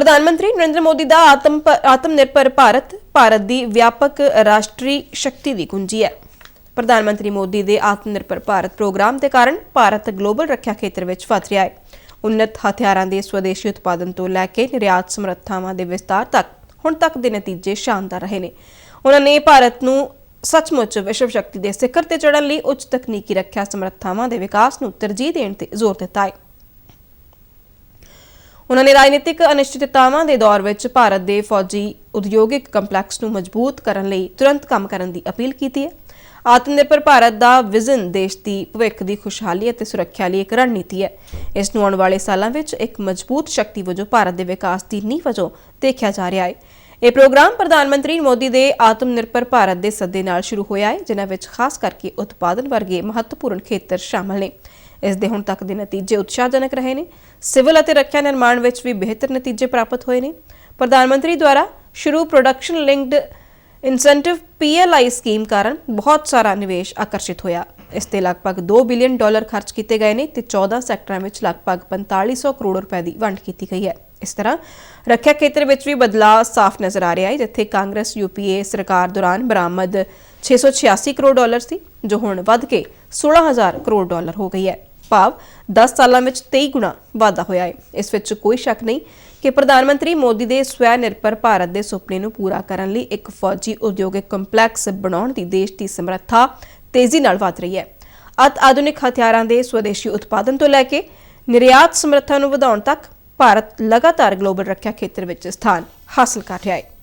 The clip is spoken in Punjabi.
ਪ੍ਰਧਾਨ ਮੰਤਰੀ ਨਰਿੰਦਰ ਮੋਦੀ ਦਾ ਆਤਮ ਆਤਮ ਨਿਰਭਰ ਭਾਰਤ ਭਾਰਤ ਦੀ ਵਿਆਪਕ ਰਾਸ਼ਟਰੀ ਸ਼ਕਤੀ ਦੀ ਕੁੰਜੀ ਹੈ। ਪ੍ਰਧਾਨ ਮੰਤਰੀ ਮੋਦੀ ਦੇ ਆਤਮ ਨਿਰਭਰ ਭਾਰਤ ਪ੍ਰੋਗਰਾਮ ਦੇ ਕਾਰਨ ਭਾਰਤ ਗਲੋਬਲ ਰੱਖਿਆ ਖੇਤਰ ਵਿੱਚ ਵਧ ਰਿਹਾ ਹੈ। ਉન્નਤ ਹਥਿਆਰਾਂ ਦੇ ਸਵਦੇਸ਼ੀ ਉਤਪਾਦਨ ਤੋਂ ਲੈ ਕੇ ਨਿਰਯਾਤ ਸਮਰੱਥਾਵਾਂ ਦੇ ਵਿਸਤਾਰ ਤੱਕ ਹੁਣ ਤੱਕ ਦੇ ਨਤੀਜੇ ਸ਼ਾਨਦਾਰ ਰਹੇ ਨੇ। ਉਹਨਾਂ ਨੇ ਭਾਰਤ ਨੂੰ ਸੱਚਮੁੱਚ ਵਿਸ਼ਵ ਸ਼ਕਤੀ ਦੇ ਸਿਖਰ ਤੇ ਚੜ੍ਹਨ ਲਈ ਉੱਚ ਤਕਨੀਕੀ ਰੱਖਿਆ ਸਮਰੱਥਾਵਾਂ ਦੇ ਵਿਕਾਸ ਨੂੰ ਤਰਜੀਹ ਦੇਣ ਤੇ ਜ਼ੋਰ ਦਿੱਤਾ ਹੈ। ਉਹਨਾਂ ਨੇ ਰਾਜਨੀਤਿਕ ਅਨਿਸ਼ਚਿਤਤਾਵਾਂ ਦੇ ਦੌਰ ਵਿੱਚ ਭਾਰਤ ਦੇ ਫੌਜੀ ਉਦਯੋਗਿਕ ਕੰਪਲੈਕਸ ਨੂੰ ਮਜ਼ਬੂਤ ਕਰਨ ਲਈ ਤੁਰੰਤ ਕੰਮ ਕਰਨ ਦੀ ਅਪੀਲ ਕੀਤੀ ਹੈ। ਆਤਮ ਭਾਰਤ ਦਾ ਵਿਜ਼ਨ ਦੇਸ਼ ਦੀ ਭਵਿੱਖ ਦੀ ਖੁਸ਼ਹਾਲੀ ਅਤੇ ਸੁਰੱਖਿਆ ਲਈ ਇੱਕ ਰਣਨੀਤੀ ਹੈ। ਇਸ ਨੂੰ ਆਉਣ ਵਾਲੇ ਸਾਲਾਂ ਵਿੱਚ ਇੱਕ ਮਜ਼ਬੂਤ ਸ਼ਕਤੀ ਵਜੋਂ ਭਾਰਤ ਦੇ ਵਿਕਾਸ ਦੀ ਨੀਂਹ ਵਜੋਂ ਦੇਖਿਆ ਜਾ ਰਿਹਾ ਹੈ। ਇਹ ਪ੍ਰੋਗਰਾਮ ਪ੍ਰਧਾਨ ਮੰਤਰੀ ਮੋਦੀ ਦੇ ਆਤਮ ਨਿਰਭਰ ਭਾਰਤ ਦੇ ਸੱਦੇ ਨਾਲ ਸ਼ੁਰੂ ਹੋਇਆ ਹੈ, ਜਿਨ੍ਹਾਂ ਵਿੱਚ ਖਾਸ ਕਰਕੇ ਉਤਪਾਦਨ ਵਰਗੇ ਮਹੱਤਵਪੂਰਨ ਖੇਤਰ ਸ਼ਾਮਲ ਨੇ। ਇਸ ਦੇ ਹੁਣ ਤੱਕ ਦੇ ਨਤੀਜੇ ਉਤਸ਼ਾਹਜਨਕ ਰਹੇ ਨੇ। ਸਿਵਲ ਅਤੇ ਰੱਖਿਆ ਨਿਰਮਾਣ ਵਿੱਚ ਵੀ ਬਿਹਤਰ ਨਤੀਜੇ ਪ੍ਰਾਪਤ ਹੋਏ ਨੇ। ਪ੍ਰਧਾਨ ਮੰਤਰੀ ਦੁਆਰਾ ਸ਼ੁਰੂ production linked incentive PLI scheme ਕਾਰਨ ਬਹੁਤ ਸਾਰਾ ਨਿਵੇਸ਼ ਆਕਰਸ਼ਿਤ ਹੋਇਆ। ਇਸ ਤੇ ਲਗਭਗ 2 ਬਿਲੀਅਨ ਡਾਲਰ ਖਰਚ ਕੀਤੇ ਗਏ ਨੇ ਤੇ 14 ਸੈਕਟਰਾਂ ਵਿੱਚ ਲਗਭਗ 4500 ਕਰੋੜ ਰੁਪਏ ਦੀ ਵੰਡ ਕੀਤੀ ਗਈ ਹੈ। ਇਸ ਤਰ੍ਹਾਂ ਰੱਖਿਆ ਖੇਤਰ ਵਿੱਚ ਵੀ ਬਦਲਾਅ ਸਾਫ਼ ਨਜ਼ਰ ਆ ਰਿਹਾ ਹੈ, ਜਿੱਥੇ ਕਾਂਗਰਸ ਯੂਪੀਏ ਸਰਕਾਰ ਦੌਰਾਨ ਬਰਾਮਦ 686 ਕਰੋੜ ਡਾਲਰ ਸੀ, ਜੋ ਹੁਣ ਵੱਧ ਕੇ 16000 ਕਰੋੜ ਡਾਲਰ ਹੋ ਗਈ ਹੈ। ਭਾਵ 10 ਸਾਲਾਂ ਵਿੱਚ 23 ਗੁਣਾ ਵਾਧਾ ਹੋਇਆ ਹੈ। ਇਸ ਵਿੱਚ ਕੋਈ ਸ਼ੱਕ ਨਹੀਂ ਕਿ ਪ੍ਰਧਾਨ ਮੰਤਰੀ ਮੋਦੀ ਦੇ ਸਵੈ ਨਿਰਭਰ ਭਾਰਤ ਦੇ ਸੁਪਨੇ ਨੂੰ ਪੂਰਾ ਕਰਨ ਲਈ ਇੱਕ ਫੌਜੀ ਉਦਯੋਗਿਕ ਕੰਪਲੈਕਸ ਬਣਾਉਣ ਦੀ ਦੇਸ਼ ਦੀ ਸਮਰੱਥਾ ਤੇਜ਼ੀ ਨਾਲ ਵਧ ਰਹੀ ਹੈ। ਅਤ ਆਧੁਨਿਕ ਹਥਿਆਰਾਂ ਦੇ ਸਵਦੇਸ਼ੀ ਉਤਪਾਦਨ ਤੋਂ ਲੈ ਕੇ ਨਿਰਯਾਤ ਸਮਰੱਥਾ ਨੂੰ ਵਧਾਉਣ ਤੱਕ ਭਾਰਤ ਲਗਾਤਾਰ ਗਲੋਬਲ ਰੱਖਿਆ ਖੇਤਰ ਵਿੱਚ ਸਥਾਨ ਹਾਸਲ ਕਰ ਰਿਹਾ ਹੈ।